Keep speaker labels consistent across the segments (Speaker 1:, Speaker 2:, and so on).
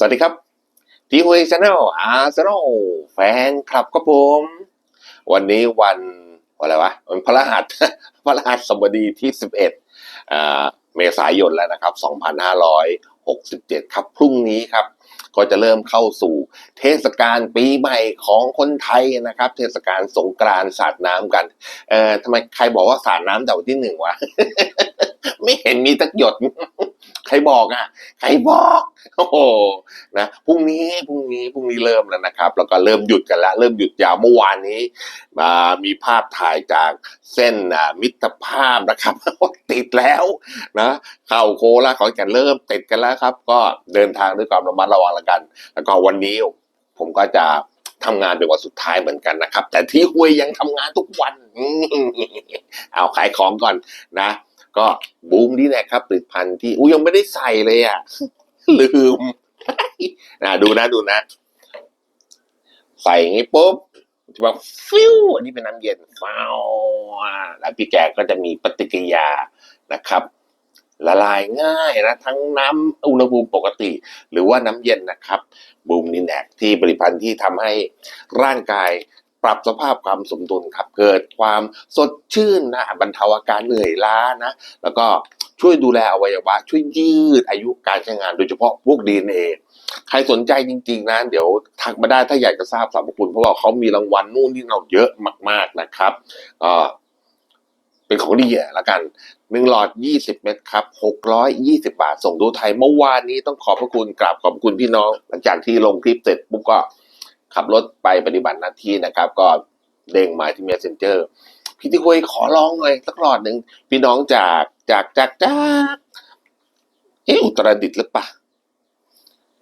Speaker 1: สวัสดีครับทีวีชาแนลอาร์เซนอลแฟนคลับครับผม วันนี้วันอะไรวะวันพระรหัสพระรหัสบดีที่ 11อ่าเมษายนแล้วนะครับ 2567 ครับ พรุ่งนี้ครับ ก็จะเริ่มเข้าสู่เทศกาลปีใหม่ของคนไทยนะครับ เทศกาลสงกรานต์สาดน้ำกัน เอ่อทำไมใครบอกว่าสาดน้ำแต่วันที่หนึ่งวะ ไม่เห็นมีตักหยด ใครบอกอะ ใครบอกโอ้โหนะพรุ่งนี้พรุ่งนี้พรุ่งนี้เริ่มแล้วนะครับ แล้วก็เริ่มหยุดกันแล้ว เริ่มหยุดยาวเมื่อวานนี้มามีภาพถ่ายจากเส้นมิตรภาพนะครับติดแล้วนะเข้าโคราชขอนแก่นเริ่มติดกันแล้วครับ ก็เดินทางด้วยความระมัดระวังแล้วกัน แล้วก็วันนี้ผมก็จะทำงานเป็นวันสุดท้ายเหมือนกันนะครับ แต่ที่ห้วยยังทำงานทุกวัน เอาขายของก่อนนะ ก็บูมนีแหละครับผลิตภัณฑ์ที่อุ้ยยังไม่ได้ใส่เลยอะ ลืมนะดูนะดูนะ ใส่อย่างนี้ปุ๊บจะบอกฟิวอันนี้เป็นน้ำเย็นฟ้าวแล้วพี่แกก็จะมีปฏิกิริยานะครับ ละลายง่ายนะ ทั้งน้ำอุณหภูมิปกติ หรือว่าน้ำเย็นนะครับ บูมนินแอกที่ผลิตภัณฑ์ที่ทำให้ร่างกาย ปรับสภาพความสมดุลครับ เกิดความสดชื่นนะบรรเทาอาการเหนื่อยล้านะ แล้วก็ช่วยดูแลอวัยวะ ช่วยยืดอายุการใช้งานโดยเฉพาะพวกดีเอใครสนใจจริง ๆ นะ เดี๋ยวทักมาได้ถ้าอยากจะทราบสรรพคุณ เพราะว่าเขามีรางวัลนู่นนี่เราเยอะมาก ๆนะครับก็เป็นของดีอะละกันหนึ่งหลอดยี่สิบเม็ดครับหกร้อยยี่สิบาท ส่งดูไทยเมื่อวานนี้ต้องขอบพระคุณกราบขอบคุณพี่น้อง หลังจากที่ลงคลิปเสร็จปุ๊บก็ ขับรถไปปฏิบัติหน้าที่นะครับ ก็เด้งมาที่ messenger พี่ที่คุยขอร้องเลยสักหลอดหนึ่งพี่น้องจากจากจากจากเอออุตรดิตถ์หรือปะ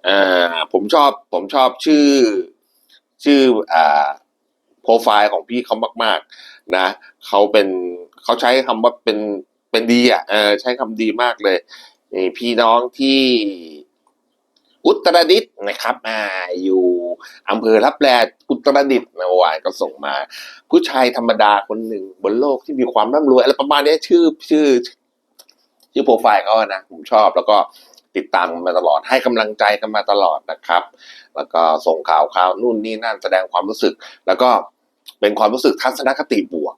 Speaker 1: อ่าผมชอบผมชอบชื่อ ชื่ออ่าโปรไฟล์ของพี่เขามาก ๆ นะเขาเป็นเขาใช้คำว่าเป็นเป็นดีอะเออใช้คำดีมากเลยพี่น้องที่ อุตรดิตถ์นะครับอ่าอยู่อำเภอรับแลอุตรดิตถ์นะวานก็ส่งมา ผู้ชายธรรมดาคนหนึ่งบนโลกที่มีความร่ำรวยอะไรประมาณนี้ชื่อชื่อ ชื่อโปรไฟล์เขาอะนะผมชอบแล้วก็ติดตามกันมาตลอดให้กำลังใจกันมาตลอดนะครับ แล้วก็ส่งข่าวข่าวนู่นนี่นั่นแสดงความรู้สึก แล้วก็เป็นความรู้สึกทัศนคติบวก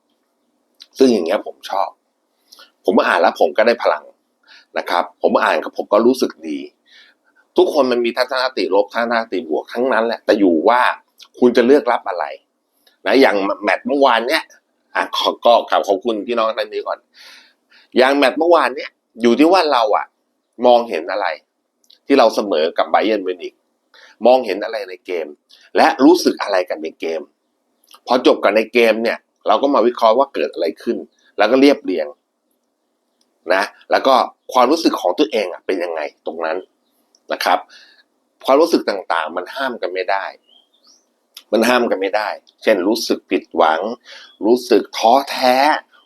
Speaker 1: ซึ่งอย่างเงี้ยผมชอบ ผมอ่านแล้วผมก็ได้พลังนะครับ ผมอ่านกับผมก็รู้สึกดี ทุกคนมันมีทัศนคติลบทัศนคติบวกทั้งนั้นแหละ แต่อยู่ว่าคุณจะเลือกรับอะไร นะ อย่างแมตช์เมื่อวานเนี้ยอะขอก็ขอบขอบคุณพี่น้องท่านนี้ก่อน อย่างแมตช์เมื่อวานเนี้ยอยู่ที่ว่าเราอะมองเห็นอะไร ที่เราเสมอกับไบเยนเวนิกมองเห็นอะไรในเกม และรู้สึกอะไรกันในเกม พอจบกันในเกมเนี่ย เราก็มาวิเคราะห์ว่าเกิดอะไรขึ้น แล้วก็เรียบเรียงนะ แล้วก็ความรู้สึกของตัวเองอะเป็นยังไงตรงนั้น นะครับ ความรู้สึกต่างๆ มันห้ามกันไม่ได้ มันห้ามกันไม่ได้ เช่น รู้สึกผิดหวัง รู้สึกท้อแท้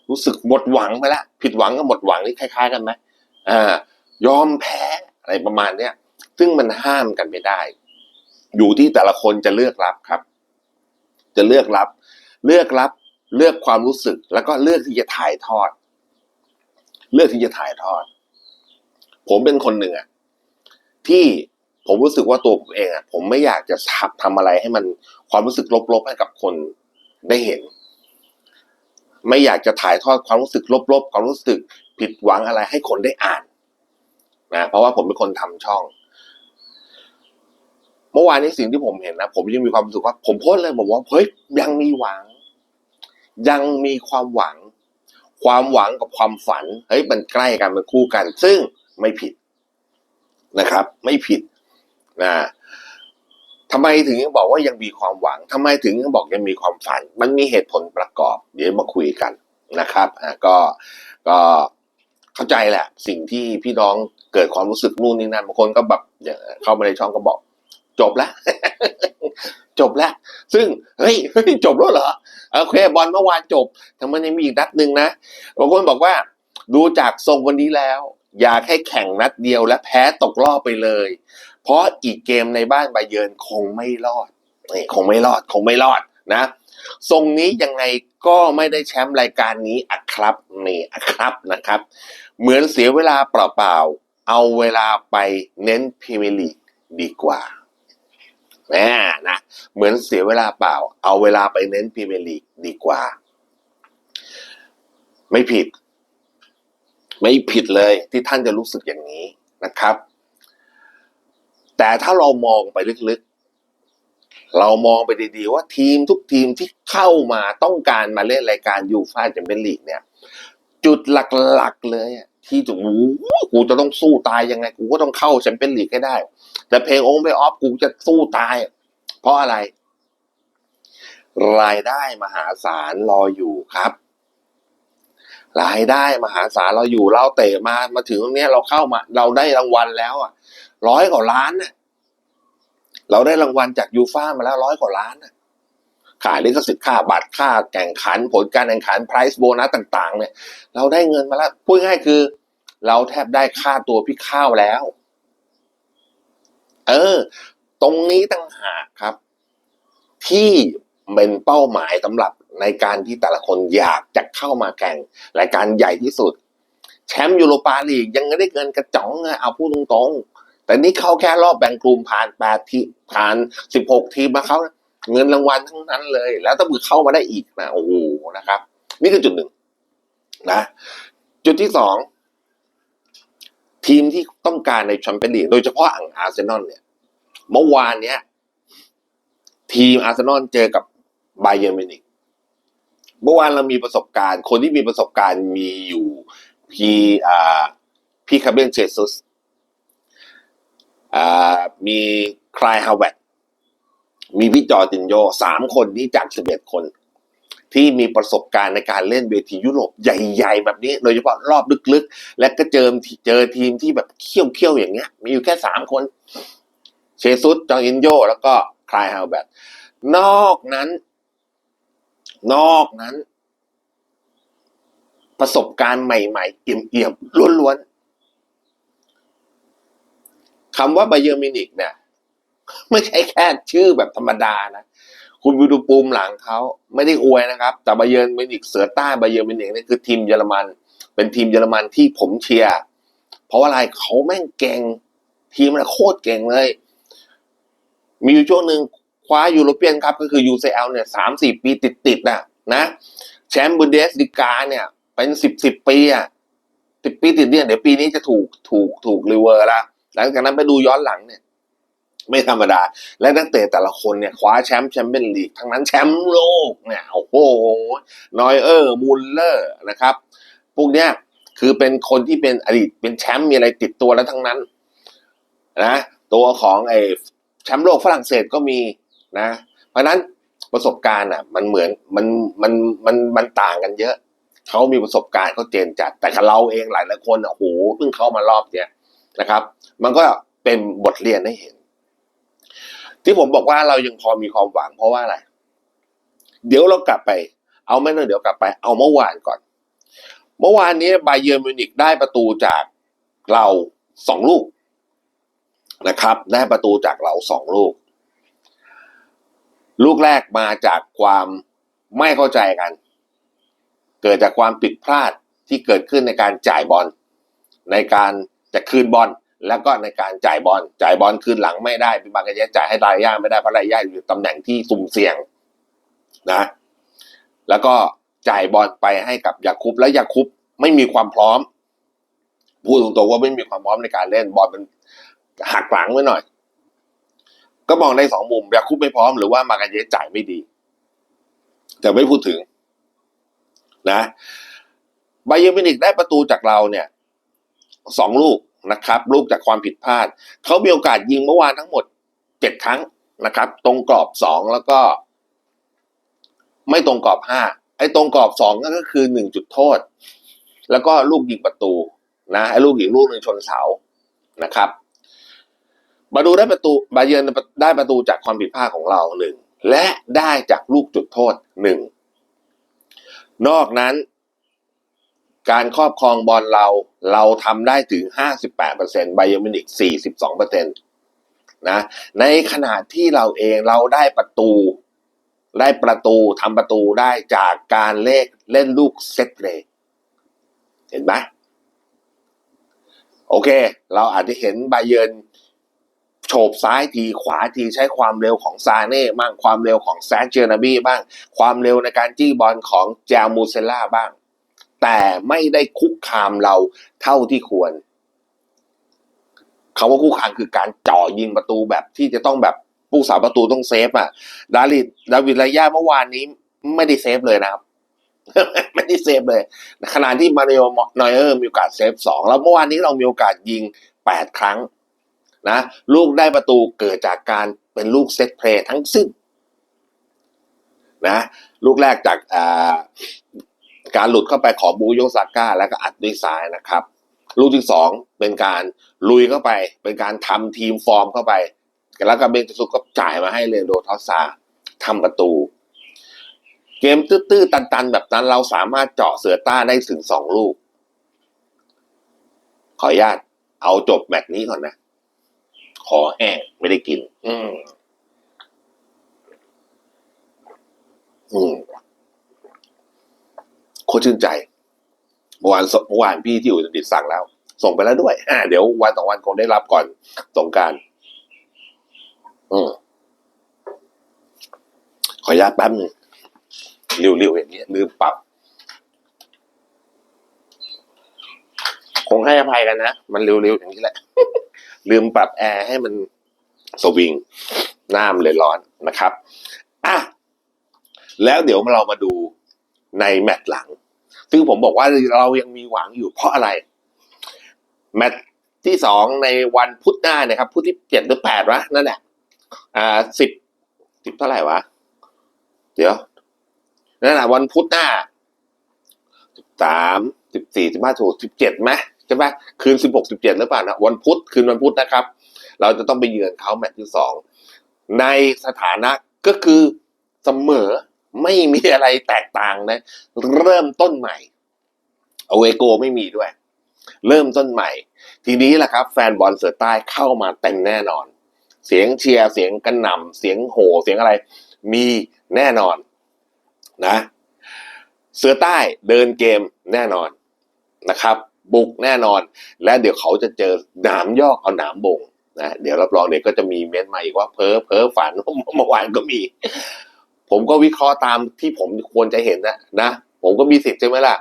Speaker 1: รู้สึกหมดหวังไปละผิดหวังกับหมดหวังนี่คล้าย ๆ กันไหมอ่ายอมแพ้อะไรประมาณเนี้ยซึ่งมันห้ามกันไม่ได้ อยู่ที่แต่ละคนจะเลือกรับครับ จะเลือกรับ เลือกรับเลือกความรู้สึกแล้วก็เลือกที่จะถ่ายทอด เลือกที่จะถ่ายทอด ผมเป็นคนหนึ่งอะ ที่ผมรู้สึกว่าตัวผมเองอะผมไม่อยากจะทำทำอะไรให้มันความรู้สึกลบๆให้กับคนได้เห็น ไม่อยากจะถ่ายทอดความรู้สึกลบๆความรู้สึกผิดหวังอะไรให้คนได้อ่านนะเพราะว่าผมเป็นคนทำช่อง เมื่อวานนี้สิ่งที่ผมเห็นนะผมยังมีความรู้สึกว่า ผมโพสต์เลยบอกว่าเฮ้ยยังมีหวัง ยังมีความหวัง ความหวังกับความฝันเฮ้ยมันใกล้กันมันคู่กัน ซึ่งไม่ผิด นะครับ ไม่ผิดนะทำไมถึงยังบอกว่ายังมีความหวังทำไมถึงยังบอกยังมีความฝัน มันมีเหตุผลประกอบ เดี๋ยวมาคุยกันนะครับอ่าก็ก็เข้าใจแหละ สิ่งที่พี่น้องเกิดความรู้สึกนู่นนี่นั่นบางคนก็แบบอย่างเข้ามาในช่องก็บอก จบแล้วจบแล้ว ซึ่งเฮ้ยเฮ้ยจบแล้วเหรอโอเคบอลเมื่อวานจบแต่มันยังมีอีกนัดหนึ่งนะบางคนบอกว่า ดูจากทรงวันนี้แล้ว อยากให้แข่งนัดเดียวและแพ้ตกรอบไปเลย เพราะอีกเกมในบ้านบาเยิร์นคงไม่รอดนี่คงไม่รอดคงไม่รอดนะทรงนี้ยังไงก็ไม่ได้แชมป์รายการนี้อะครับนี่อะครับนะครับ เหมือนเสียเวลาเปล่าๆเอาเวลาไปเน้นพรีเมียร์ลีกดีกว่าแหมนะเหมือนเสียเวลาเปล่า เอาเวลาไปเน้นพรีเมียร์ลีกดีกว่า ไม่ผิด ไม่ผิดเลยที่ท่านจะรู้สึกอย่างนี้นะครับ แต่ถ้าเรามองไปลึกๆ เรามองไปดีๆว่าทีมทุกทีมที่เข้ามาต้องการมาเล่นรายการยูฟ่าแชมเปี้ยนลีกเนี่ย จุดหลักๆเลยอะที่จะโอ้กูจะต้องสู้ตายยังไง กูก็ต้องเข้าแชมเปี้ยนลีกให้ได้ แต่เพลงองค์ไปออฟกูจะสู้ตาย เพราะอะไร รายได้มหาศาลรออยู่ครับ รายได้มหาศาลเราอยู่เราเตะมามาถึงตรงนี้เราเข้ามา เราได้รางวัลแล้วอะร้อยกว่าล้านน่ะเราได้รางวัลจากยูฟ่ามาแล้วร้อยกว่าล้านน่ะขายลิขสิทธิ์ค่าบัตรค่าแข่งขันผลการแข่งขันไพรส์โบนัสต่าง ๆ เนี่ย เราได้เงินมาแล้วพูดง่ายคือ เราแทบได้ค่าตัวพี่ข้าวแล้ว เออ ตรงนี้ตั้งหากครับ ที่เป็นเป้าหมายสำหรับ ในการที่แต่ละคนอยากจะเข้ามาแข่งรายการใหญ่ที่สุด แชมป์ยูโรปาลีกยังไม่ได้เงินกระจ๋องเอาพูดตรงๆ แต่นี่เข้าแค่รอบแบ่งกลุ่มผ่านแปดทีผ่านสิบหกทีมมาเขาเงินรางวัลทั้งนั้นเลย แล้วถ้ามือเข้ามาได้อีกนะโอ้โหนะครับ นี่คือจุดหนึ่งนะ จุดที่สองทีมที่ต้องการในแชมเปี้ยนลีกโดยเฉพาะอังอาร์เซนอลเนี่ย เมื่อวานเนี้ย ทีมอาร์เซนอลเจอกับไบเยอร์มิวนิก เมื่อวานเรามีประสบการณ์ คนที่มีประสบการณ์มีอยู่พี่อ่าพี่คาเบนเจซุสอ่ามีคลายฮาวเวตมีพี่จอร์ตินโยสามคนนี้จากสิบเอ็ดคน ที่มีประสบการณ์ในการเล่นเวทียุโรปใหญ่ๆ แบบนี้โดยเฉพาะรอบลึกๆ และก็เจอเจอทีมที่แบบเขี้ยวๆอย่างเงี้ย มีอยู่แค่สามคน เชซุสจอร์ตินโยแล้วก็คลายฮาวเวตนอกนั้น นอกนั้น ประสบการณ์ใหม่ๆ เอี่ยมๆล้วนๆคำว่าไบเยอร์มินิกเนี่ยไม่ใช่แค่ชื่อแบบธรรมดานะ คุณวิดูปูมหลังเขาไม่ได้อวยนะครับ แต่ไบเยอร์มินิกเสือใต้ไบเยอร์มินิกนี่คือทีมเยอรมัน เป็นทีมเยอรมันที่ผมเชียร์เพราะว่าอะไรเขาแม่งเก่งทีมมันโคตรเก่งเลย มีอยู่ช่วงหนึ่ง คว้ายูโรเปียนครับก็คือ UCL เนี่ยสามสี่ปีติดๆน่ะนะแชมป์บุนเดสลิกาเนี่ยเป็นสิบสิบปีอะสิบปีติดเนี่ยเดี๋ยวปีนี้จะถูกถูกถูกรีเวอร์ละหลังจากนั้นไปดูย้อนหลังเนี่ย ไม่ธรรมดา และนักเตะแต่ละคนเนี่ยคว้าแชมป์แชมเปี้ยนลีกทั้งนั้นแชมป์โลกเนี่ยโอ้โหนอยเออร์มูลเลอร์นะครับพวกเนี้ยคือเป็นคนที่เป็นอดีตเป็นแชมป์มีอะไรติดตัวแล้วทั้งนั้นนะตัวของไอ้แชมป์โลกฝรั่งเศสก็มี นะ เพราะนั้นประสบการณ์อะ มันเหมือนมันมันมันมันต่างกันเยอะเขามีประสบการณ์เขาเจนจัด แต่เราเองหลายหลายคนอะโอ้โหเพิ่งเข้ามารอบเนี้ยนะครับ มันก็เป็นบทเรียนให้เห็น ที่ผมบอกว่าเรายังพอมีความหวังเพราะว่าอะไร เดี๋ยวเรากลับไป เอาไม่ต้องเดี๋ยวกลับไป เอาเมื่อวานก่อน เมื่อวานนี้ไบเยอร์มิวนิกได้ประตูจากเราสองลูกนะครับ ได้ประตูจากเราสองลูก ลูกแรกมาจากความไม่เข้าใจกัน เกิดจากความผิดพลาดที่เกิดขึ้นในการจ่ายบอลในการจะคืนบอลแล้วก็ในการจ่ายบอลจ่ายบอลคืนหลังไม่ได้เป็นบางกรณีจ่ายให้รายย่าไม่ได้เพราะรายย่าอยู่ตำแหน่งที่สุ่มเสี่ยงนะ แล้วก็จ่ายบอลไปให้กับยาคุปและยาคุปไม่มีความพร้อมพูดตรงๆว่าไม่มีความพร้อมในการเล่นบอลมันหักหลังไว้หน่อย ก็มองได้สองมุมยาคุปไม่พร้อมหรือว่ามากันเยจ่ายไม่ดี แต่ไม่พูดถึง นะไบเยอร์มินิกได้ประตูจากเราเนี่ยสองลูกนะครับ ลูกจากความผิดพลาด เขามีโอกาสยิงเมื่อวานทั้งหมดเจ็ดครั้งนะครับ ตรงกรอบสองแล้วก็ ไม่ตรงกรอบห้าไอ้ตรงกรอบสองนั่นก็คือหนึ่งจุดโทษ แล้วก็ลูกยิงประตู นะไอ้ลูกอีกลูกหนึ่งชนเสานะครับ มาดูได้ประตูบาเยอร์นได้ประตูจากความผิดพลาดของเราหนึ่งและได้จากลูกจุดโทษหนึ่งนอกนั้น การครอบครองบอลเราเราทำได้ถึง 58%ไบเยอร์มินิก42%นะในขณะที่เราเองเราได้ประตู ได้ประตูทำประตูได้จากการเลขเล่นลูกเซตเลยเห็นไหมโอเค เราอาจจะเห็นไบเยอร์น โฉบซ้ายทีขวาทีใช้ความเร็วของซาเน่บ้างความเร็วของแซนเจอร์นาบีบ้าง ความเร็วในการจี้บอลของแจมูเซล่าบ้าง แต่ไม่ได้คุกคามเราเท่าที่ควรคาว่าคุกคามคือการจ่อยิงประตูแบบที่จะต้องแบบผู้สาประตูต้องเซฟอะ ดาริดดาวิดระยะเมื่อวานนี้ไม่ได้เซฟเลยนะครับไม่ได้เซฟเลย ขณะที่มาริโอนอยเออร์มีโอกาสเซฟสองแล้วเมื่อวานนี้เรามีโอกาสยิงแปดครั้ง นะลูกได้ประตูเกิดจากการเป็นลูกเซตเพลย์ทั้งสิ้นนะลูกแรกจากการหลุดเข้าไปของบูโยซาก้า แล้วก็อัดด้วยซ้ายนะครับ ลูกที่สองเป็นการลุยเข้าไป เป็นการทำทีมฟอร์มเข้าไป แล้วก็เบนซุกก็จ่ายมาให้เลโดทอสซาทำประตู เกมตื้อๆตัน ๆ แบบนั้นเราสามารถเจาะเสือต้าได้ถึงสองลูก ขออนุญาตเอาจบแมตช์นี้ก่อนนะ อแห้งไม่ได้กิน อืม อืมโคตรชื่นใจเมื่อวานเมื่อวานพี่ที่อยู่ดิดสั่งแล้ว ส่งไปแล้วด้วยอ่าเดี๋ยววันสองวันคงได้รับก่อนสงการ อืมขออนุญาตแป๊บหนึ่งเร็วๆอย่างนี้ยลืมปรับคงให้อภัยกันนะ มันเร็วๆอย่างนี้แหละ ลืมปรับแอร์ให้มันสวิงหน้ามเลยร้อนนะครับอะแล้วเดี๋ยวเรามาดูในแมตช์หลัง ซึ่งผมบอกว่าเรายังมีหวังอยู่เพราะอะไร แมตช์ที่สองในวันพุธหน้านี่ยครับพุธที่เจ็ดหรือแปดวะนั่นแหละอ่าสิบสิบเท่าไหร่วะ เดี๋ยวนั่นแหละวันพุธหน้าสิบสามสิบสี่สิบห้าถูกสิบเจ็ดไหม ช่ไหมคืนสิบหกสิบเจ็ดหรือเปล่านะวันพุธคืนวันพุธนะครับ เราจะต้องไปเยือนเขาแมตช์ที่สองในสถานะก็คือเสมอไม่มีอะไรแตกต่างนะ เริ่มต้นใหม่อเวโกไม่มีด้วย เริ่มต้นใหม่ ทีนี้แหละครับ แฟนบอลเสือใต้เข้ามาเต็มแน่นอน เสียงเชียร์เสียงกระหน่ำเสียงโห่เสียงอะไร มีแน่นอนนะ เสือใต้เดินเกมแน่นอนนะครับ บุกแน่นอน และเดี๋ยวเขาจะเจอหนามยอกเอาหนามบ่งนะเดี๋ยวรับรองเดี๋ยวก็จะมีเม้นต์มาอีกว่าเพ้อเพ้อฝันเมื่อวานก็มี ผมก็วิเคราะห์ตามที่ผมควรจะเห็นนะนะ ผมก็มีสิทธิ์ใช่ไหมล่ะ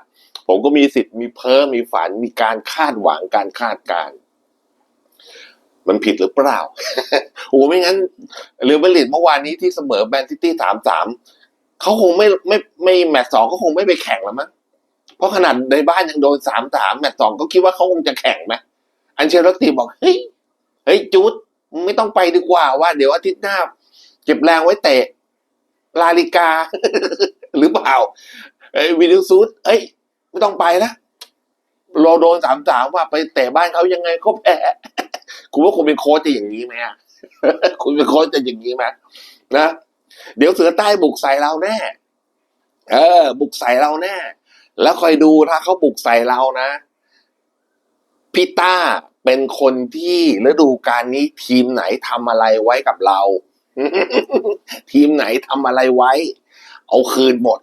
Speaker 1: ผมก็มีสิทธิ์มีเพ้อมีฝันมีการคาดหวังการคาดการมันผิดหรือเปล่า โอ้ไม่งั้นเรือัลมาดริดเมื่อวานนี้ที่เสมอแมนซิตี้สามสามเขาคงไม่ไม่ไม่แมตช์สองก็คงไม่ไปแข่งแล้วมั้ง เพราะขนาดในบ้านยังโดนสามสามแมตช์สองก็คิดว่าเขาคงจะแข่งไหมอันเชลติบอกเฮ้ยเฮ้ยจูดไม่ต้องไปดีกว่าว่า เดี๋ยวอาทิตย์หน้าเก็บแรงไว้เตะลาลิกา หรือเปล่าเอ้วินิซูสเอ้ย ไม่ต้องไปแล้วเราโดนสามสามว่าไปเตะบ้านเขายังไงก็แพ้คุณว่าคุณเป็นโค้ชจะอย่างนี้ไหมอะคุณเป็นโค้ชจะอย่างนี้ไหมนะเดี๋ยวเสือใต้บุกใส่เราแน่ เออ บุกใส่เราแน่ แล้วคอยดูถ้าเขาบุกใส่เรานะพี่ต้าเป็นคนที่ฤดูกาลนี้ทีมไหนทำอะไรไว้กับเรา ทีมไหนทำอะไรไว้ เอาคืนหมด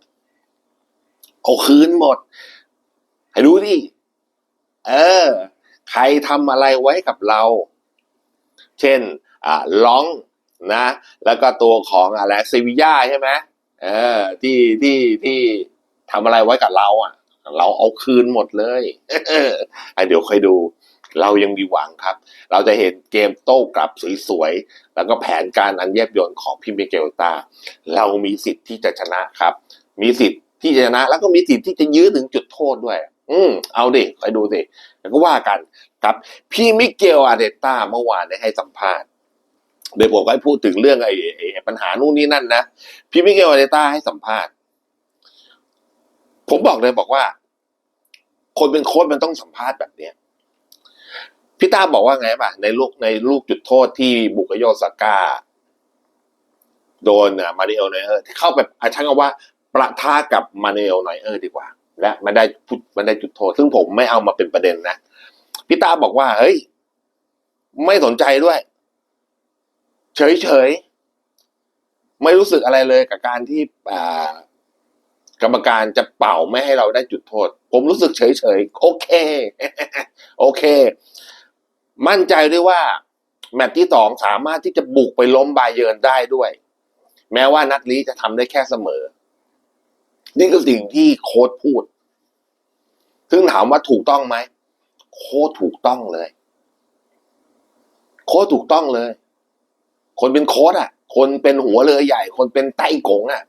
Speaker 1: เอาคืนหมด ให้ดูดิเออ ใครทำอะไรไว้กับเรา เช่น อ่าล้องนะ แล้วก็ตัวของอะไรเซวิย่าใช่ไหมเออ ที่ที่ที่ ทำอะไรไว้กับเราอะ เราเอาคืนหมดเลยไอะเดี๋ยวค่อยดู เรายังมีหวังครับ เราจะเห็นเกมโต้กลับสวยๆ แล้วก็แผนการอันแยบยลของพี่มิเกลตา เรามีสิทธิ์ที่จะชนะครับ มีสิทธิ์ที่จะชนะ แล้วก็มีสิทธิ์ที่จะยื้อถึงจุดโทษด้วย อืม เอาดิคอยดูสิแล้วก็ว่ากันครับ พี่มิเกลอาเดต้าเมื่อวานได้ให้สัมภาษณ์เดี๋ยวผมก็พูดถึงเรื่องไอ้ไอ้ไอ้ปัญหานู่นนี่นั่นนะ พี่มิเกลอาเดต้าให้สัมภาษณ์ ผมบอกเลยบอกว่า คนเป็นโค้ชมันต้องสัมภาษณ์แบบเนี้ยพี่ต้าบอกว่าไงป่ะ ในลูกในลูกจุดโทษที่บุกโยซาก้า โดนมาริเอลไนเออร์เข้าไปอาช่างว่าประทะกับมาริเอลไนเออร์ดีกว่า และมันได้พุดมันได้จุดโทษ ซึ่งผมไม่เอามาเป็นประเด็นนะพี่ต้าบอกว่า เฮ้ย ไม่สนใจด้วย เฉยเฉยไม่รู้สึกอะไรเลยกับการที่อ่า กรรมการจะเป่าไม่ให้เราได้จุดโทษ ผมรู้สึกเฉยเฉยๆโอเค โอเค มั่นใจด้วยว่า แมตช์ที่สองสามารถที่จะบุกไปล้มบาเยินได้ด้วย แม้ว่านัดนี้จะทำได้แค่เสมอ นี่คือสิ่งที่โค้ชพูด ซึ่งถามว่าถูกต้องไหม โค้ชถูกต้องเลย โค้ชถูกต้องเลย คนเป็นโค้ชอะ คนเป็นหัวเรือใหญ่ คนเป็นไต้กงอะ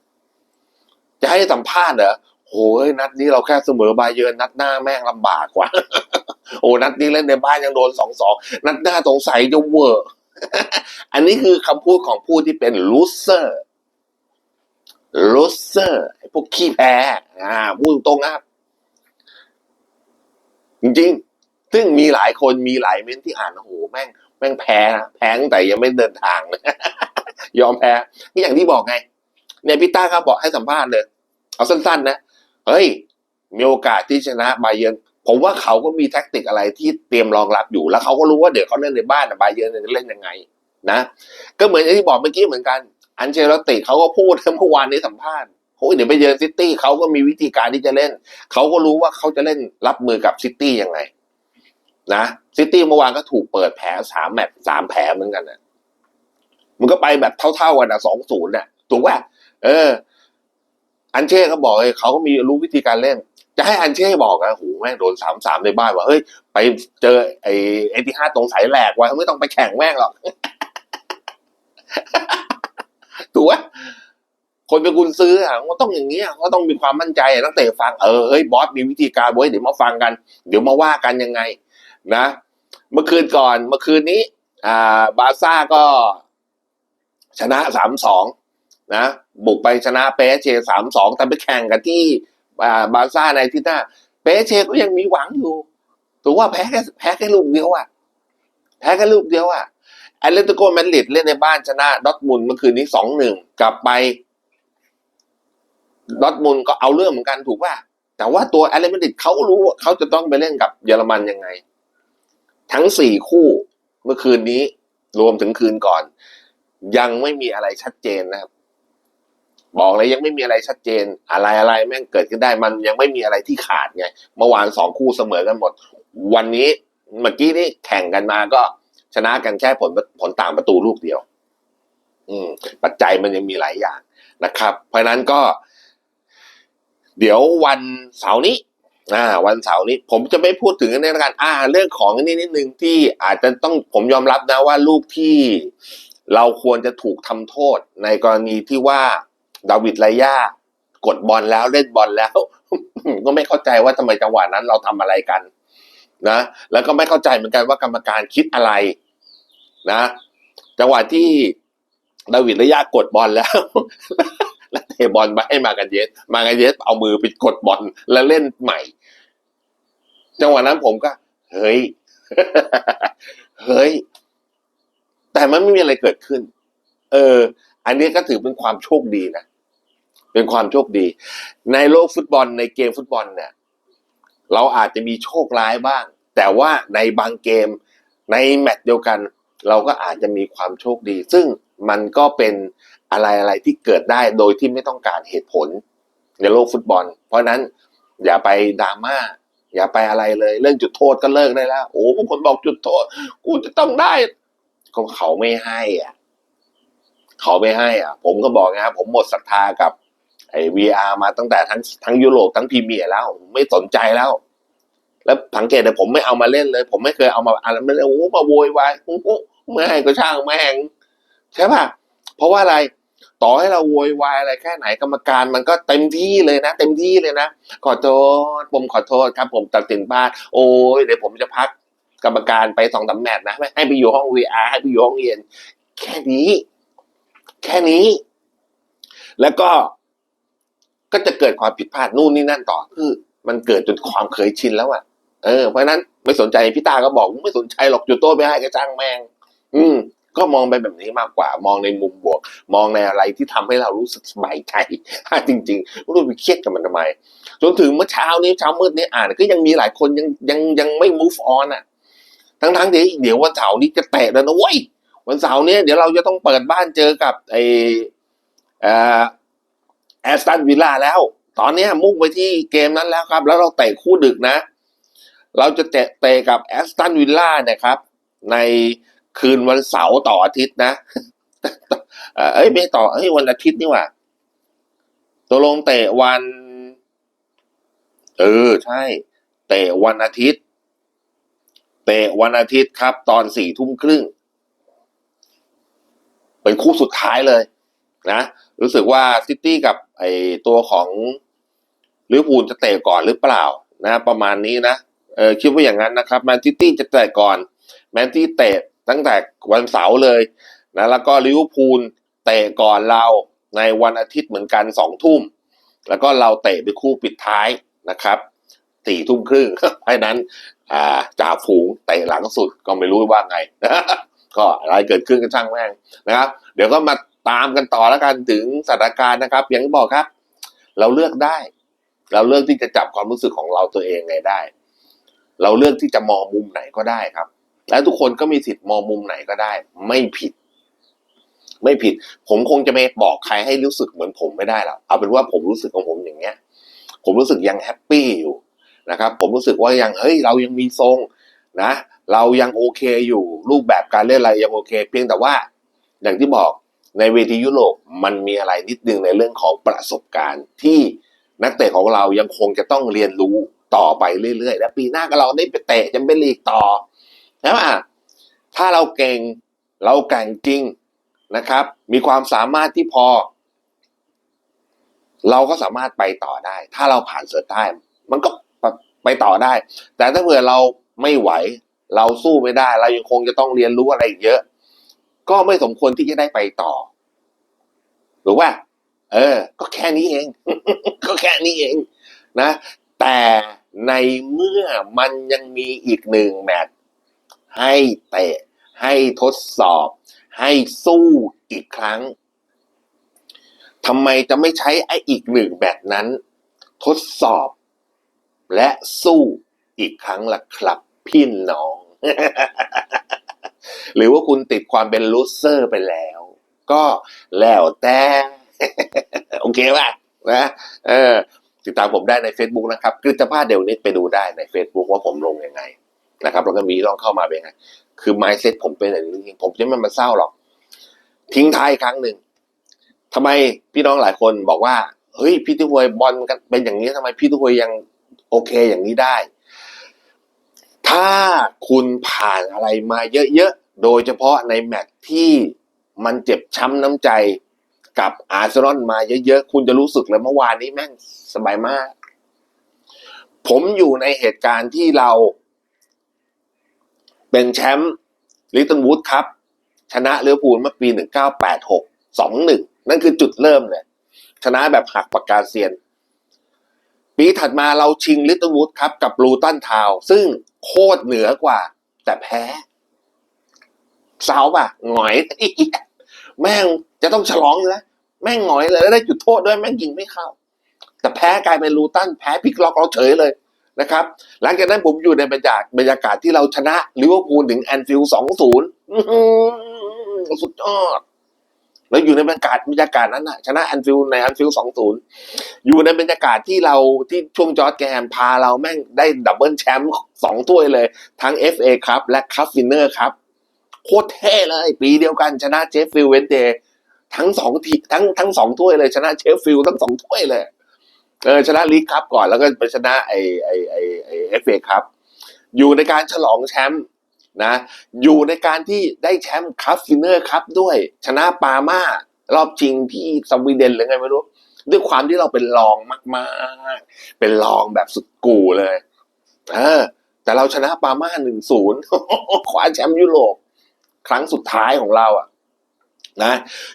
Speaker 1: จะให้สัมภาษณ์เหรอโอ้ยนัดนี้เราแค่เสมอบาเยินนัดหน้าแม่งลำบากกว่า โอ้นัดนี้เล่นในบ้านยังโดนสองสองนัดหน้าสงสัยจะเวอร์อันนี้คือคำพูดของผู้ที่เป็นลูเซอร์ลูเซอร์พวกขี้แพ้อ่าพูดตรงนะครับ จริงๆ ซึ่งมีหลายคนมีหลายเม้นที่อ่านโอ้โหแม่ง แม่งแพ้นะแพ้ตั้งแต่ยังไม่เดินทางเลยยอมแพ้นี่อย่างที่บอกไง เนี่ยพี่ต้าครับบอกให้สัมภาษณ์เลย เอาสั้น ๆ นะ เฮ้ย มีโอกาสที่ชนะบาเยิร์นผมว่าเขาก็มีแท็กติกอะไรที่เตรียมรองรับอยู่ แล้วเขาก็รู้ว่าเดี๋ยวเขาเล่นในบ้านนะบาเยิร์นจะเล่นยังไง นะ ก็เหมือนที่บอกเมื่อกี้เหมือนกัน อันเชลติเขาก็พูดเมื่อวานในสัมภาษณ์โอ้ยเดี๋ยวไปเยือนซิตี้เขาก็มีวิธีการที่จะเล่น เขาก็รู้ว่าเขาจะเล่นรับมือกับซิตี้ยังไง นะซิตี้เมื่อวานก็ถูกเปิดแผลสามแมตช์สามแผลเหมือนกันนะมันก็ไปแบบเท่าๆกันนะสองศูนย์น่ะถูกป่ะ เออ อันเช่เขาบอกเลยเขาก็มีรู้วิธีการเล่น จะให้อันเช่บอกนะโหแม่งโดนสามสามในบ้านว่าเฮ้ยไปเจอไอ้เอติฮาตรงสายแหลกไว้ไม่ต้องไปแข่งแม่งหรอกถูกไหมคนเป็นกุนซื้ออะก็ต้องอย่างเงี้ยก็ต้องมีความมั่นใจอะนักเตะฟังเออเฮ้ยบอสมีวิธีการเว้เดี๋ยวมาฟังกัน เดี๋ยวมาว่ากันยังไง นะ เมื่อคืนก่อนเมื่อคืนนี้ อ่า บาซ่าก็ชนะสามสอง นะบุกไปชนะเปเชสามสองแต่ไปแข่งกันที่บาร์ซ่าในที่หน้าเปเชก็ยังมีหวังอยู่ถูกว่าแพ้แค่แพ้แค่ลูกเดียวอะแพ้แค่ลูกเดียวอะแอตเลติโกมาดริดเล่นในบ้านชนะดอทมุนเมื่อคืนนี้สองหนึ่งกลับไปดอทมุนก็เอาเรื่องเหมือนกันถูกป่ะแต่ว่าตัวแอตเลติโกมาดริดเขารู้ว่าเขาจะต้องไปเล่นกับเยอรมันยังไง ทั้งสี่คู่เมื่อคืนนี้รวมถึงคืนก่อน ยังไม่มีอะไรชัดเจนนะครับ บอกเลยยังไม่มีอะไรชัดเจนอะไรอะไรแม่งเกิดขึ้นได้มันยังไม่มีอะไรที่ขาดไงเมื่อวานสองคู่เสมอกันหมด วันนี้เมื่อกี้นี่แข่งกันมาก็ชนะกันแค่ผลผลต่างประตูลูกเดียว อืม ปัจจัยมันยังมีหลายอย่างนะครับ เพราะนั้นก็ เดี๋ยววันเสาร์นี้อ่า วันเสาร์นี้ ผมจะไม่พูดถึงในการอ่า เรื่องของอันนี้นิดนึงที่อาจจะต้องผมยอมรับนะว่าลูกที่เราควรจะถูกทำโทษในกรณีที่ว่า ดาวิดไลยากดบอลแล้วเล่นบอลแล้ว ก็ไม่เข้าใจว่าทำไมจังหวะนั้นเราทำอะไรกันนะแล้วก็ไม่เข้าใจเหมือนกันว่ากรรมการคิดอะไรนะจังหวะที่ดาวิดไลยากดบอลแล้ว แล้วเทบอลมาให้มากันเยส มากันเยสเอามือไปกดบอลแล้วเล่นใหม่ จังหวะนั้นผมก็ เฮ้ย เฮ้ย แต่มันไม่มีอะไรเกิดขึ้น เออ อันนี้ก็ถือเป็นความโชคดีนะ เป็นความโชคดี ในโลกฟุตบอลในเกมฟุตบอลเนี่ยเราอาจจะมีโชคร้ายบ้าง แต่ว่าในบางเกมในแมตช์เดียวกัน เราก็อาจจะมีความโชคดี ซึ่งมันก็เป็นอะไรอะไรที่เกิดได้โดยที่ไม่ต้องการเหตุผลในโลกฟุตบอล เพราะนั้นอย่าไปดราม่าอย่าไปอะไรเลย เรื่องจุดโทษก็เลิกได้แล้ว โอ้บางคนบอกจุดโทษ กูจะต้องได้ก็เขาไม่ให้อะ เขาไม่ให้อะ ผมก็บอกนะครับผมหมดศรัทธากับ ไอ้ VR มาตั้งแต่ทั้งทั้งยุโรปทั้งพรีเมียร์แล้ว ไม่สนใจแล้ว แล้วสังเกตเลยผมไม่เอามาเล่นเลย ผมไม่เคยเอามาอะไรไม่เลยโอ้มาโวยวายโอ้ไม่ให้ก็ช่างแม่งใช่ป่ะเพราะว่าอะไรต่อให้เราโวยวายอะไรแค่ไหนกรรมการมันก็เต็มที่เลยนะ เต็มที่เลยนะ ขอโทษผมขอโทษครับ ผมตัดสินพลาดโอ้ยเดี๋ยวผมจะพักกรรมการไปสองสามแมตช์นะให้ไปอยู่ห้อง VR ให้ไปอยู่ห้องเรียน แค่นี้ แค่นี้ แล้วก็ ก็จะเกิดความผิดพลาดนู่นนี่นั่นต่อคือ มันเกิดจนความเคยชินแล้วอะเออเพราะนั้นไม่สนใจพี่ตาก็บอกไม่สนใจหรอกจุดโต้ไม่ให้ก็จ้างแมง อืม ก็มองไปแบบนี้มากกว่า มองในมุมบวก มองในอะไรที่ทำให้เรารู้สึกสบายใจจริงๆไม่รู้ไปเครียดกับมันทำไมจนถึงเมื่อเช้านี้เช้ามืดนี้อ่านก็ยังมีหลายคนยังยังยังไม่ move on อะ ทั้งทั้งที่เดี๋ยววันเสาร์นี้จะเตะแล้วนะเว้ยวันเสาร์นี้เดี๋ยวเราจะต้องเปิดบ้านเจอกับไอเอ่อ แอสตันวิลล่าแล้ว ตอนนี้มุ่งไปที่เกมนั้นแล้วครับ แล้วเราเตะคู่ดึกนะ เราจะเตะเตะกับแอสตันวิลล่าเนี่ยครับ ในคืนวันเสาร์ต่ออาทิตย์นะ เอ้ยไม่ต่อเอ้ยวันอาทิตย์นี่หว่าตกลงเตะวัน เออใช่ เตะวันอาทิตย์ เตะวันอาทิตย์ครับ ตอนสี่ทุ่มครึ่ง เป็นคู่สุดท้ายเลย นะรู้สึกว่าซิตี้กับไอตัวของลิเวอร์พูลจะเตะก่อนหรือเปล่านะประมาณนี้นะเออคิดว่าอย่างนั้นนะครับแมนซิตี้จะเตะก่อนแมนซิตี้เตะตั้งแต่วันเสาร์เลยนะแล้วก็ลิเวอร์พูลเตะก่อนเราในวันอาทิตย์เหมือนกันสองทุ่มแล้วก็เราเตะไปคู่ปิดท้ายนะครับสี่ทุ่มครึ่งเพราะนั้นอ่าจ่าฝูงเตะหลังสุดก็ไม่รู้ว่าไงก็อะไรเกิดขึ้นก็ช่างแม่งนะครับ เดี๋ยวก็มา ตามกันต่อแล้วกันถึงสถานการณ์นะครับ อย่างที่บอกครับ เราเลือกได้ เราเลือกที่จะจับความรู้สึกของเราตัวเองไงได้ เราเลือกที่จะมองมุมไหนก็ได้ครับ และทุกคนก็มีสิทธิ์มองมุมไหนก็ได้ ไม่ผิด ไม่ผิด ผมคงจะไม่บอกใครให้รู้สึกเหมือนผมไม่ได้หรอกเอาเป็นว่าผมรู้สึกของผมอย่างเงี้ย ผมรู้สึกยังแฮปปี้อยู่นะครับ ผมรู้สึกว่ายังเฮ้ยเรายังมีทรงนะเรายังโอเคอยู่รูปแบบการเล่นอะไรยังโอเค เพียงแต่ว่าอย่างที่บอก ในเวทียุโรปมันมีอะไรนิดนึงในเรื่องของประสบการณ์ที่นักเตะของเรายังคงจะต้องเรียนรู้ต่อไปเรื่อยๆ และปีหน้าก็เราได้ไปเตะแชมเปี้ยนลีกต่อใช่ไหมถ้าเราเก่งเราแก่งจริงนะครับ มีความสามารถที่พอ เราก็สามารถไปต่อได้ ถ้าเราผ่านเสือใต้มันก็ไปต่อได้ แต่ถ้าเผื่อเราไม่ไหว เราสู้ไม่ได้ เรายังคงจะต้องเรียนรู้อะไรเยอะ ก็ไม่สมควรที่จะได้ไปต่อหรือว่า เออ ก็แค่นี้เอง ก็แค่นี้เอง นะ แต่ในเมื่อมันยังมีอีกหนึ่งแมตช์ให้เตะ ให้ทดสอบ ให้สู้อีกครั้งทำไมจะไม่ใช้ไอ้อีกหนึ่งแมตช์นั้น ทดสอบ และสู้อีกครั้งล่ะครับพี่น้อง หรือว่าคุณติดความเป็นลูเซอร์ไปแล้ว ก็แล้วแต่โอเคป่ะนะเออติดตามผมได้ใน Facebook นะครับกฤษภาเดลนิดไปดูได้ใน Facebook ว่าผมลงยังไงนะครับแล้วก็มีลองเข้ามาเป็นไง คือ mindset ผมเป็นอย่างนี้จริงผมจะไม่มาเศร้าหรอก ทิ้งท้ายครั้งหนึ่งทำไมพี่น้องหลายคนบอกว่า เฮ้ยพี่ตุ้ยบอลกันเป็นอย่างนี้ทำไมพี่ตุ้ยยังโอเคอย่างนี้ได้ ถ้าคุณผ่านอะไรมาเยอะๆ โดยเฉพาะในแมตช์ที่มันเจ็บช้ำน้ำใจกับอาร์เซนอลมาเยอะๆ คุณจะรู้สึกเลยเมื่อวานนี้แม่งสบายมาก ผมอยู่ในเหตุการณ์ที่เรา เป็นแชมป์ลิตเติ้ลวูดครับ ชนะเลือพูลเมื่อปี 1986 2-1 นั่นคือจุดเริ่มเลย ชนะแบบหักปากกาเซียน ปีถัดมาเราชิงลิตเติ้ลวูดครับกับลูตันทาว ซึ่งโคตรเหนือกว่า แต่แพ้เซาป่ะหงอย แม่งจะต้องฉลองอยู่แล้ว แม่งหงอยเลยแล้วได้จุดโทษด้วยแม่งยิงไม่เข้า แต่แพ้กลายเป็นลูตันแพ้พิกล็อกเราเฉยเลยนะครับ หลังจากนั้นผมอยู่ในบรรยากาศบรรยากาศที่เราชนะลิเวอร์พูลถึงแอนฟิลด์สองศูนย์สุดยอด เราอยู่ในบรรยากาศบรรยากาศนั้นนะชนะแอนฟิลในแอนฟิลสองศูนย์อยู่ในบรรยากาศที่เราที่ช่วงจอร์ดแกมพาเราแม่งได้ดับเบิลแชมป์สองถ้วยเลย ทั้ง FA ครับและคัพวินเนอร์ครับโคตรเท่เลย ปีเดียวกันชนะเจฟฟิลเวนเดย์ทั้งสองทีทั้งทั้งสองถ้วยเลยชนะเชฟฟิลทั้งสองถ้วยเลยเออชนะลีกครับก่อนแล้วก็ไปชนะไอไอไอไอเอฟเอครับอยู่ในการฉลองแชมป์ นะอยู่ในการที่ได้แชมป์คัพฟินเนอร์ครับด้วย ชนะปาม่ารอบชิงที่สวีเดนหรือไงไม่รู้ ด้วยความที่เราเป็นรองมากๆ เป็นรองแบบสุดกูเลยเออแต่เราชนะปาม่าหนึ่งศูนย์คว้าแชมป์ยุโรปครั้งสุดท้ายของเราอะนะ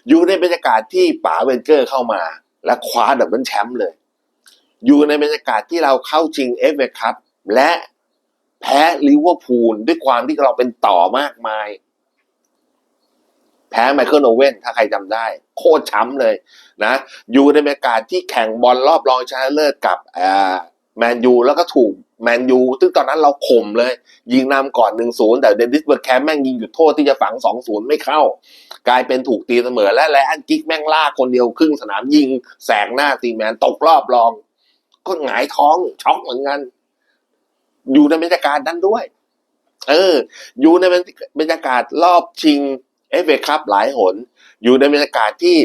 Speaker 1: อยู่ในบรรยากาศที่ป๋าเวนเกอร์เข้ามา และคว้าดับเบิลแชมป์เลย อยู่ในบรรยากาศที่เราเข้าชิงเอฟเอคัพและ แพ้ลิเวอร์พูลด้วยความที่เราเป็นต่อมากมาย แพ้ไมเคิลโอเว่นถ้าใครจำได้ โคตรช้ำเลยนะ อยู่ในบรรยากาศที่แข่งบอลรอบรองชนะเลิศกับแมนยูแล้วก็ถูกแมนยูซึ่งตอนนั้นเราข่มเลย ยิงนำก่อน 1-0 แต่เดนิสเบิร์กแคมแม่งยิงหยุดโทษที่จะฝัง 2-0 ไม่เข้า กลายเป็นถูกตีเสมอ และแลอันกิกแม่งล่าคนเดียวครึ่งสนามยิงแสกหน้าตีแมนตกรอบรอง ก็หงายท้องช็อกเหมือนกัน อยู่ในบรรยากาศนั้นด้วย เออ อยู่ในบรรยากาศรอบชิงเอฟเอคัพหลายหน อยู่ในบรรยากาศที่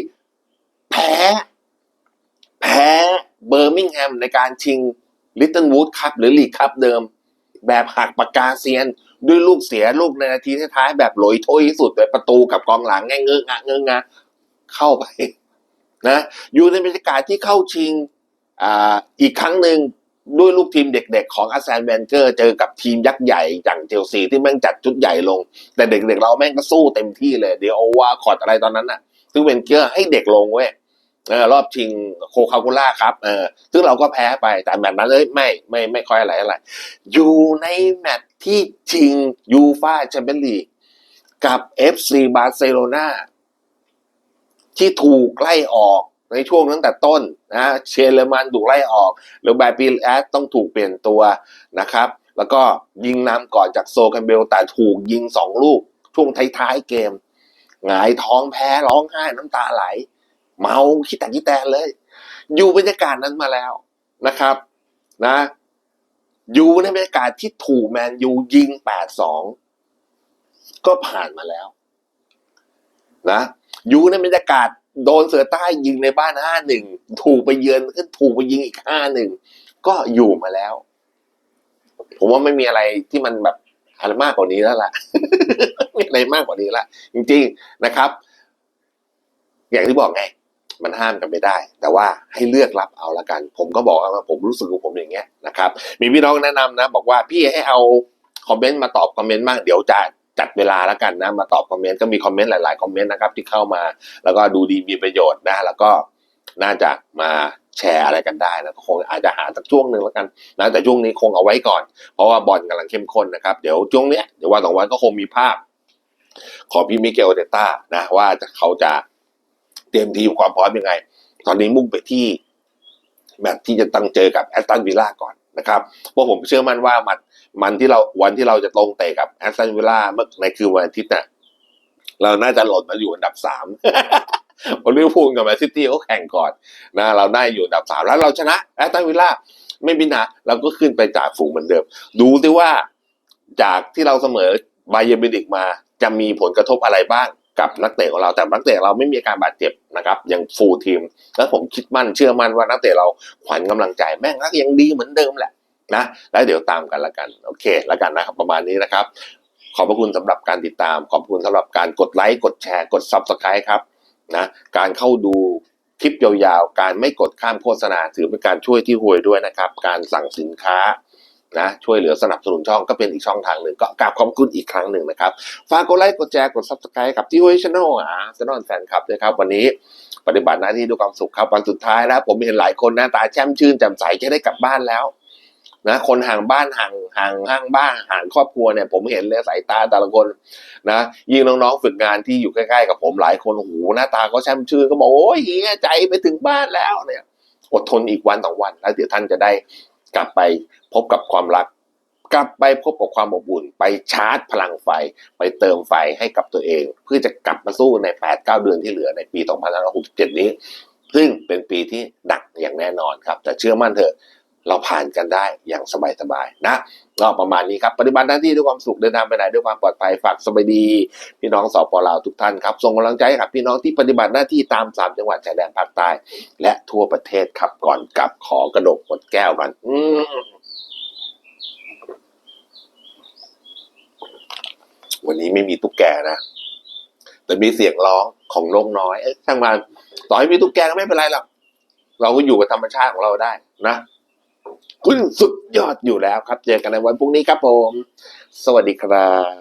Speaker 1: แพ้ แพ้เบอร์มิงแฮมในการชิงลิตเติ้ลวูดคัพหรือลีกคัพเดิม แบบหักปากกาเซียน ด้วยลูกเสียลูกในนาทีท้ายๆแบบหลอยถ้วยสุดเลยประตูกับกองหลังแง่เงื้องะเงื้องะเข้าไปนะอยู่ในบรรยากาศที่เข้าชิงอ่าอีกครั้งหนึ่ง ด้วยลูกทีมเด็กๆ ของอาร์เซนแวนเกอร์เจอกับทีมยักษ์ใหญ่อย่างเชลซีที่แม่งจัดชุดใหญ่ลง แต่เด็กๆ เราแม่งก็สู้เต็มที่เลยเดี๋ยวเอว่าคอร์ดอะไรตอนนั้นน่ะ ซึ่งเวนเกอร์ให้เด็กลงเว้ยเออรอบชิงโคคาโคล่าครับเออซึ่งเราก็แพ้ไปแต่แบบนั้นเลยไม่ไม่ไม่ค่อยอะไรอะไร อยู่ในแมตช์ที่ชิงยูฟาแชมเปี้ยนลีกกับ FC บาร์เซโลนาที่ถูกไล่ออก ในช่วงตั้งแต่ต้นนะเชลเลมันถูกไล่ออกหรือแบปีแอดต้องถูกเปลี่ยนตัวนะครับ แล้วก็ยิงนำก่อนจากโซคัมเบลแต่ถูกยิงสองลูก ช่วงท้ายๆเกมหงายท้องแพ้ร้องไห้น้ำตาไหล เมาคิดแต่คิดแต่เลย อยู่บรรยากาศนั้นมาแล้วนะครับนะอยู่ในบรรยากาศที่ถูกแมนยูยิง8-2ก็ผ่านมาแล้วนะอยู่ในบรรยากาศ โดนเสือใต้ยิงในบ้าน5-1ถูกไปเยือนก็ถูกไปยิงอีก5-1ก็อยู่มาแล้ว ผมว่าไม่มีอะไรที่มันแบบอะไรมากกว่านี้แล้วล่ะไม่มีอะไรมากกว่านี้ละจริง ๆนะครับ อย่างที่บอกไง มันห้ามกันไม่ได้ แต่ว่าให้เลือกรับเอาละกัน ผมก็บอกว่าผมรู้สึกของผมอย่างเงี้ยนะครับ มีพี่น้องแนะนำนะ บอกว่าพี่ให้เอาคอมเมนต์มาตอบคอมเมนต์บ้างเดี๋ยวจะ จัดเวลาแล้วกันนะมาตอบคอมเมนต์ก็มีคอมเมนต์หลาย ๆ คอมเมนต์นะครับที่เข้ามา แล้วก็ดูดีมีประโยชน์นะแล้วก็น่าจะมาแชร์อะไรกันได้นะคงอาจจะหาสักช่วงหนึ่งแล้วกันนะแต่ช่วงนี้คงเอาไว้ก่อน เพราะว่าบอลกำลังเข้มข้นนะครับ เดี๋ยวช่วงเนี้ยเดี๋ยววันสองวันก็คงมีภาพ ของพี่มิเกลเดต้านะว่าจะเขาจะเตรียมทีมความพร้อมยังไง ตอนนี้มุ่งไปที่แมตช์ที่จะตั้งเจอกับแอสตันวิลล่าก่อน นะครับเพราะผมเชื่อมั่นว่ามันมันที่เราวันที่เราจะตรงเตะกับแอสตันวิลล่าเมื่อในคืนวันอาทิตย์น่ะเราน่าจะหล่นมาอยู่อันดับสามเพราะลิวพูลกับแมนซิตี้เขาแข่งก่อนนะเราได้อยู่อันดับสามแล้วเราชนะแอสตันวิลล่าไม่มีนะเราก็ขึ้นไปจากฝูงเหมือนเดิม ดูสิว่าจากที่เราเสมอบาเยร์มินิกมาจะมีผลกระทบอะไรบ้าง กับนักเตะของเราแต่นักเตะเราไม่มีอาการบาดเจ็บนะครับยังฟูลทีม แล้วผมคิดมั่นเชื่อมั่นว่านักเตะเราขวัญกำลังใจแม่งนักยังดีเหมือนเดิมแหละนะแล้วเดี๋ยวตามกันละกันโอเคละกันนะครับประมาณนี้นะครับ ขอบพระคุณสำหรับการติดตาม ขอบคุณสำหรับการกดไลค์กดแชร์กด subscribe ครับนะการเข้าดูคลิปยาวๆ การไม่กดข้ามโฆษณาถือเป็นการช่วยที่ห่วยด้วยนะครับ การสั่งสินค้า นะช่วยเหลือสนับสนุนช่องก็เป็นอีกช่องทางหนึ่งก็กราบขอบคุณอีกครั้งหนึ่งนะครับ ฝากกดไลค์กดแชร์กด subscribe กับที่ห้วยช n นลอะช n นลแฟนคลับด้วยครับ วันนี้ปฏิบัติหน้าที่ด้วยความสุขครับวันสุดท้ายแล้ว ผมเห็นหลายคนหน้าตาแช่มชื่นแจ่มใสจะได้กลับบ้านแล้วนะคนห่างบ้านห่างห่างห่างบ้านห่างครอบครัวเนี่ยผมเห็นเลยสายตาแต่ละคนนะยิ่งน้องๆฝึกงานที่อยู่ใกล้ๆกับผมหลายคนโอ้โหหน้าตาก็แช่มชื่นก็บอกโอ้ยเฮียใจไปถึงบ้านแล้วเนี่ย อดทนอีกวันสองวันแล้วเดี๋ยวท่านจะได้ กลับไปพบกับความรัก กลับไปพบกับความอบอุ่น ไปชาร์จพลังไฟ ไปเติมไฟให้กับตัวเอง เพื่อจะกลับมาสู้ใน 8-9 เดือนที่เหลือในปี 2567 นี้ ซึ่งเป็นปีที่หนักอย่างแน่นอนครับ แต่เชื่อมั่นเถอะ เราผ่านกันได้อย่างสบายๆนะก็ประมาณนี้ครับปฏิบัติหน้าที่ด้วยความสุขเดินทางไปไหนด้วยความปลอดภัยฝากสบายดี พี่น้องสปลาวทุกท่านครับส่งกำลังใจให้กับพี่น้องที่ปฏิบัติหน้าที่ตามสามจังหวัดชายแดนภาคใต้ และทั่วประเทศครับก่อนกลับขอกระดกหมดแก้วกันอืวันนี้ไม่มีตุ๊กแกนะ แต่มีเสียงร้องของนกน้อยเอ้ยช่างมันต่อให้มีตุ๊กแกก็ไม่เป็นไรหรอกเราก็อยู่กับธรรมชาติของเราได้นะ คุณสุดยอดอยู่แล้วครับ เจอกันในวันพรุ่งนี้ครับผม สวัสดีครับ